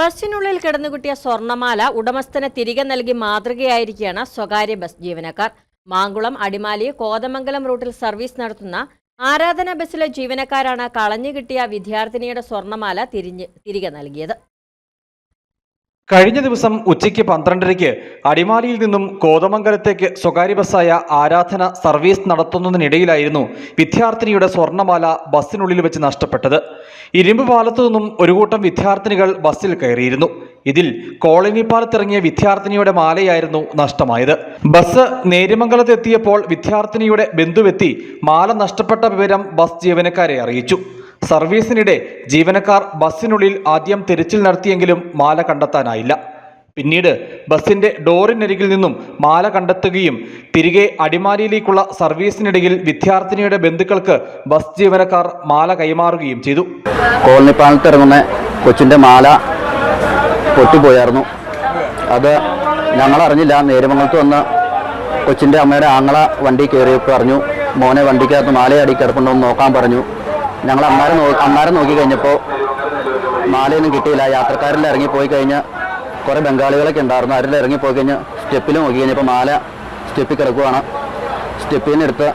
ബസ്സിനുള്ളിൽ കിടന്നുകിട്ടിയ സ്വർണമാല ഉടമസ്ഥന് തിരികെ നൽകി മാതൃകയായിരിക്കുകയാണ് സ്വകാര്യ ബസ് ജീവനക്കാർ. മാങ്കുളം അടിമാലി കോതമംഗലം റൂട്ടിൽ സർവീസ് നടത്തുന്ന ആരാധന ബസ്സിലെ ജീവനക്കാരാണ് കളഞ്ഞു കിട്ടിയ വിദ്യാർത്ഥിനിയുടെ സ്വർണമാല തിരിഞ്ഞ് തിരികെ നൽകിയത്. കഴിഞ്ഞ ദിവസം ഉച്ചയ്ക്ക് പന്ത്രണ്ടരയ്ക്ക് അടിമാലിയിൽ നിന്നും കോതമംഗലത്തേക്ക് സ്വകാര്യ ബസ്സായ ആരാധന സർവീസ് നടത്തുന്നതിനിടയിലായിരുന്നു വിദ്യാർത്ഥിനിയുടെ സ്വർണമാല ബസ്സിനുള്ളിൽ വെച്ച് നഷ്ടപ്പെട്ടത്. ഇരുമ്പ് പാലത്തു നിന്നും ഒരു കൂട്ടം വിദ്യാർത്ഥിനികൾ ബസ്സിൽ കയറിയിരുന്നു. ഇതിൽ കോളനി പാലത്തിറങ്ങിയ വിദ്യാർത്ഥിനിയുടെ മാലയായിരുന്നു നഷ്ടമായത്. ബസ് നേര്യമംഗലത്തെത്തിയപ്പോൾ വിദ്യാർത്ഥിനിയുടെ ബന്ധുവെത്തി മാല നഷ്ടപ്പെട്ട വിവരം ബസ് ജീവനക്കാരെ അറിയിച്ചു. സർവീസിനിടെ ജീവനക്കാർ ബസ്സിനുള്ളിൽ ആദ്യം തിരച്ചിൽ നടത്തിയെങ്കിലും മാല കണ്ടെത്താനായില്ല. പിന്നീട് ബസ്സിന്റെ ഡോറിനരികിൽ നിന്നും മാല കണ്ടെത്തുകയും തിരികെ അടിമാലിയിലേക്കുള്ള സർവീസിനിടയിൽ വിദ്യാർത്ഥിനിയുടെ ബന്ധുക്കൾക്ക് ബസ് ജീവനക്കാർ മാല കൈമാറുകയും ചെയ്തു. കോളനിപ്പാലത്ത് ഇറങ്ങുന്ന കൊച്ചിന്റെ മാല പൊട്ടിപ്പോയായിരുന്നു. അത് ഞങ്ങൾ അറിഞ്ഞില്ല നേരമംഗലത്ത് വന്ന് കൊച്ചിന്റെ അമ്മയുടെ ആങ്ങള വണ്ടി കയറിയപ്പോൾ പറഞ്ഞു മോനെ വണ്ടിക്കകത്ത് മാലയടി കിടപ്പുണ്ടോ നോക്കാൻ പറഞ്ഞു. ഞങ്ങൾ അമ്മാരെ അമ്മാരെ നോക്കി കഴിഞ്ഞപ്പോൾ മാലയൊന്നും കിട്ടിയില്ല. യാത്രക്കാരിൽ ഇറങ്ങിപ്പോയി കഴിഞ്ഞാൽ കുറേ ബംഗാളികളൊക്കെ ഉണ്ടായിരുന്നു. അവരിൽ ഇറങ്ങിപ്പോയി കഴിഞ്ഞ് സ്റ്റെപ്പിൽ നോക്കി കഴിഞ്ഞപ്പോൾ മാല സ്റ്റെപ്പിൽ കിടക്കുവാണ്. സ്റ്റെപ്പിൽ നിന്ന് എടുത്ത്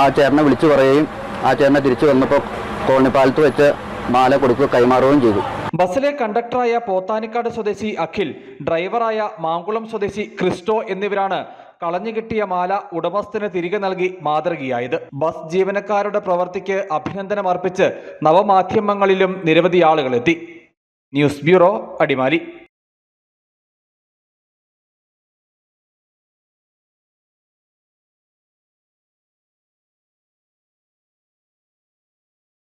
ആ ചേട്ടനെ വിളിച്ചു പറയുകയും ആ ചേട്ടനെ തിരിച്ചു വന്നപ്പോൾ കോളനിപ്പാലത്ത് വെച്ച് മാല കൊടുക്കുക കൈമാറുകയും ചെയ്തു. ബസ്സിലെ കണ്ടക്ടറായ പോത്താനിക്കാട് സ്വദേശി അഖിൽ ഡ്രൈവറായ മാങ്കുളം സ്വദേശി ക്രിസ്റ്റോ എന്നിവരാണ് കളഞ്ഞു കിട്ടിയ മാല ഉടമസ്ഥന് തിരികെ നൽകി മാതൃകയായത്. ബസ് ജീവനക്കാരുടെ പ്രവൃത്തിക്ക് അഭിനന്ദനം അർപ്പിച്ച് നവമാധ്യമങ്ങളിലും നിരവധി ആളുകളെത്തി. News bureau Adimali.